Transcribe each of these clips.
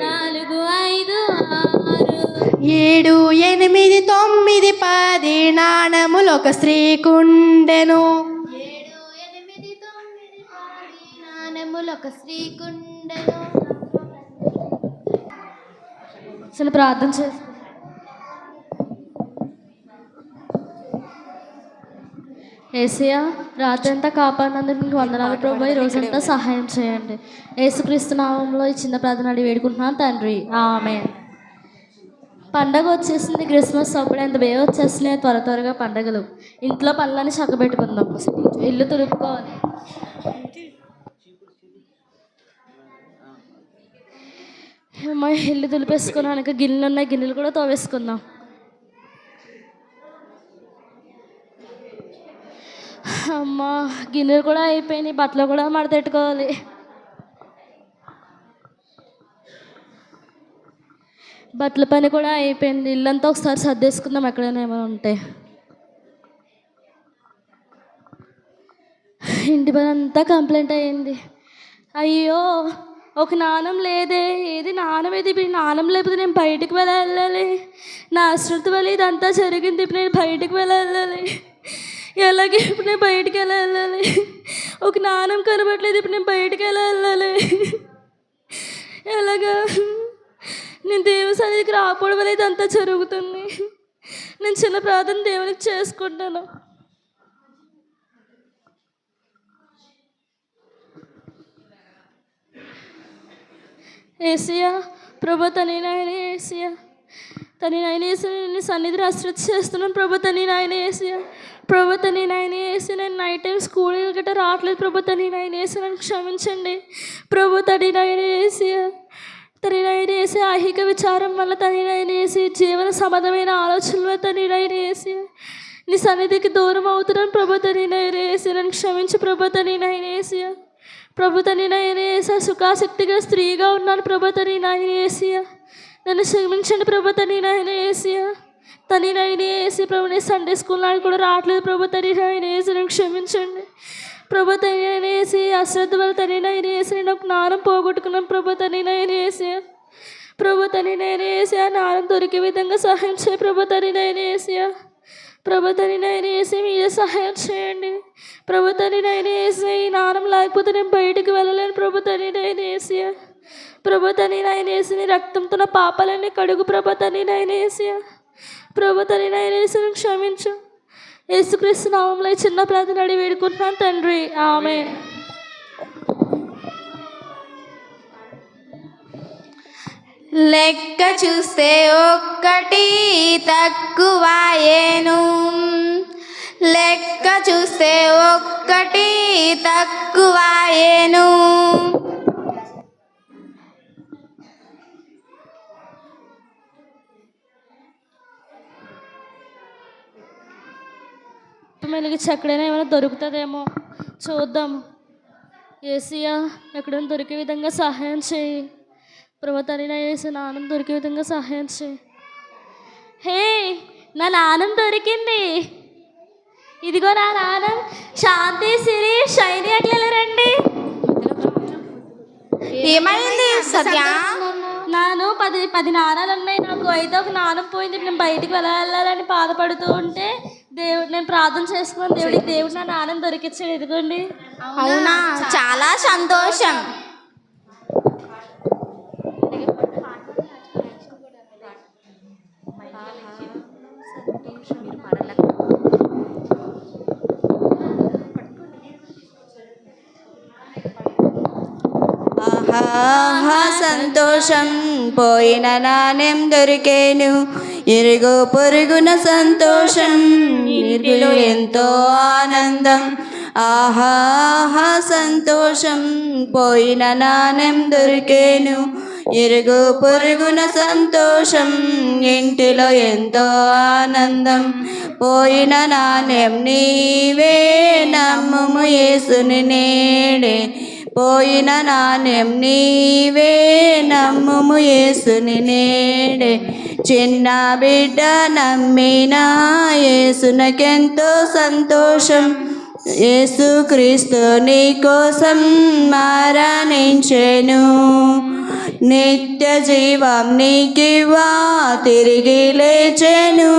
నాలుగు ఐదు ఆరు. ఏడు ఎనిమిది తొమ్మిది పది నాణములు ఒక స్త్రీకుండెను ఏడు ఎనిమిది తొమ్మిది పది నాణెములు ఒక స్త్రీ కుండెను. అసలు ప్రార్థన చేస్తా ఏసయ్య రాత్రి అంతా కాపాడినందుకు మీకు వందనాలు ప్రభు. ఈ రోజంతా సహాయం చేయండి. యేసుక్రీస్తు నామంలో ఈ చిన్న ప్రార్థన అడిగి వేడుకుంటున్నాను తండ్రి. ఆమె పండగ వచ్చేసింది క్రిస్మస్ అప్పుడు ఎంత బే వచ్చేస్తున్నాయి త్వర త్వరగా పండగలు. ఇంట్లో పనులని చక్కబెట్టుకుందాం. ఇల్లు తులుపుకోవాలి అమ్మాయి ఇల్లు తులిపేసుకున్నాక గిన్నెలు ఉన్నాయి గిన్నెలు కూడా తోవేసుకుందాం అమ్మ గిన్నెలు కూడా అయిపోయినాయి బట్టలు కూడా మడతెట్టుకోవాలి. బట్టల పని కూడా అయిపోయింది. ఇల్లంతా ఒకసారి సర్దేసుకుందాం ఎక్కడైనా ఏమైనా ఉంటే. ఇంటి పని అంతా కంప్లైంట్ అయ్యింది. అయ్యో ఒక నాణం లేదే. ఏది నాణం? ఏది? ఇప్పుడు నాణం లేకపోతే నేను బయటికి వెళ్ళాలి. నా అశ్రద్ధ వల్ల ఇదంతా జరిగింది. ఇప్పుడు నేను బయటికి వెళ్ళాలి. ఎలాగే ఇప్పుడు నేను బయటికి వెళ్ళాలి. ఒక నాణం కనబడలేదు ఇప్పుడు నేను బయటికి వెళ్ళాలి. ఎలాగా? నేను దేవుని సన్నిధికి రాకపోవడం అనేది అంతా జరుగుతుంది. నేను చిన్న ప్రార్థన దేవునికి చేసుకుంటాను. ఏసియా ప్రభు తని ఏసియా. తని నాయన ఏసి నేను సన్నిధి అశ్రద్ధ చేస్తున్నాను ప్రభు తని నాయన వేసి ప్రభు తని నాయన ఏసి నేను నైట్ టైం స్కూల్ గట్రా రావట్లేదు ప్రభు తని నాయన ఏసి నన్ను క్షమించండి ప్రభు తని నాయన వేసి తని నాయన వేసి ఐహిక విచారం వల్ల తని నాయన వేసి జీవన సమధమైన ఆలోచనల తని నాయన వేసి నీ సన్నిధికి దూరం అవుతున్నాను ప్రభు తని నాయన వేసి నన్ను క్షమించి ప్రభు తని నాయన వేసి ప్రభు తని నాయన వేసి సుఖాసక్తిగా స్త్రీగా ఉన్నాను ప్రభు తని నాయన వేసి నన్ను క్షమించండి ప్రభు తని నాయన ఏసియా తని నాయన వేసి ప్రభు నేను సండే స్కూల్ నాడు కూడా రావట్లేదు ప్రభు తని నాయన వేసి నన్ను క్షమించండి. ప్రభు తని వేసి అశ్రద్ధ వల్ల తని నాయన వేసి నేను ఒక నారం పోగొట్టుకున్నాను ప్రభు తని నాయన వేసి ప్రభు తని నైనా వేసి ఆ నారం దొరికే విధంగా సహాయం చేయ ప్రభు తని నైనా వేసి ప్రభు తని నైనా వేసి మీరే సహాయం చేయండి. ప్రభు తని నైనా వేసి ఈ నారం లేకపోతే నేను బయటికి వెళ్ళలేను ప్రభు తని నైనా వేసి ప్రభు తని నైనా నీ రక్తంతో నా పాపాలన్నీ కడుగు ప్రభు తని ప్రభుతని వేసి ప్రభు తని క్షమించు. యేసుక్రీస్తు నామంలో చిన్న ప్రార్థన అడిగి వేడుకుంటున్నాను తండ్రి. ఆమె లెక్క చూస్తే ఒక్కటి తక్కువాయేను లెక్క చూస్తే ఒక్కటి తక్కువాయేను మెలిగి ఎక్కడైనా ఏమైనా దొరుకుతుందేమో. చూద్దాం. ఏసీయా ఎక్కడైనా దొరికే విధంగా సహాయం చేయి. ప్రభుత్వాన్ని వేసి నాన్నం దొరికే విధంగా సహాయం చేయి. హే నా నాన్నం దొరికింది. ఇదిగో నా నాన్న శాంతి సిరి శైలి అట్లా రండి. ఏమైంది? నాను పది పది నాణాలు ఉన్నాయి నాకు అయితే ఒక నాణం పోయింది. నేను బయటికి వెళ్ళాలని బాధపడుతూ ఉంటే దేవుడు నేను ప్రార్థన చేసుకున్నాను. దేవుడికి దేవుడు నా నాణం దొరికించాడు ఇదిగోండి. అవునా? చాలా సంతోషం. ఆహా సంతోషం. పోయిన నాణ్యం దొరికేను. ఇరుగు పొరుగున సంతోషం. ఇరుగులో ఎంతో ఆనందం. ఆహాహా సంతోషం. పోయిన నాణ్యం దొరికేను. ఇరుగు పొరుగున సంతోషం. ఇంటిలో ఎంతో ఆనందం. పోయిన నాణ్యం నీవే నమ్ముము. యేసుని నేడే పోయిన నాణ్యం నీవే నమ్ముము యేసుని నేడే. చిన్న బిడ్డ నమ్మిన యేసునకెంతో సంతోషం. యేసుక్రీస్తు నీ కోసం మరణించెను. నిత్య జీవం నీకివ్వా తిరిగి లేచెను.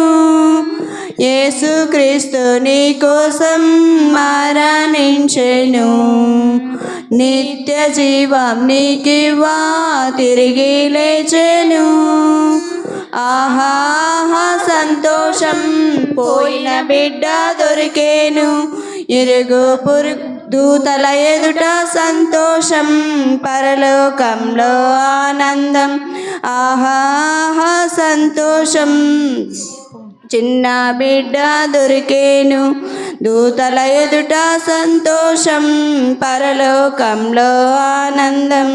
యేసుక్రీస్తు నీ కోసం మరణించెను. నిత్య జీవం నీకివ్వా తిరిగి లేచెను. ఆహాహా సంతోషం పోయిన బిడ్డ దొరికేను. ఇరుగు పురు దూతల ఎదుట సంతోషం పరలోకంలో ఆనందం. ఆహాహా సంతోషం చిన్న బిడ్డ దొరికేను. దూతల ఎదుట సంతోషం పరలోకంలో ఆనందం.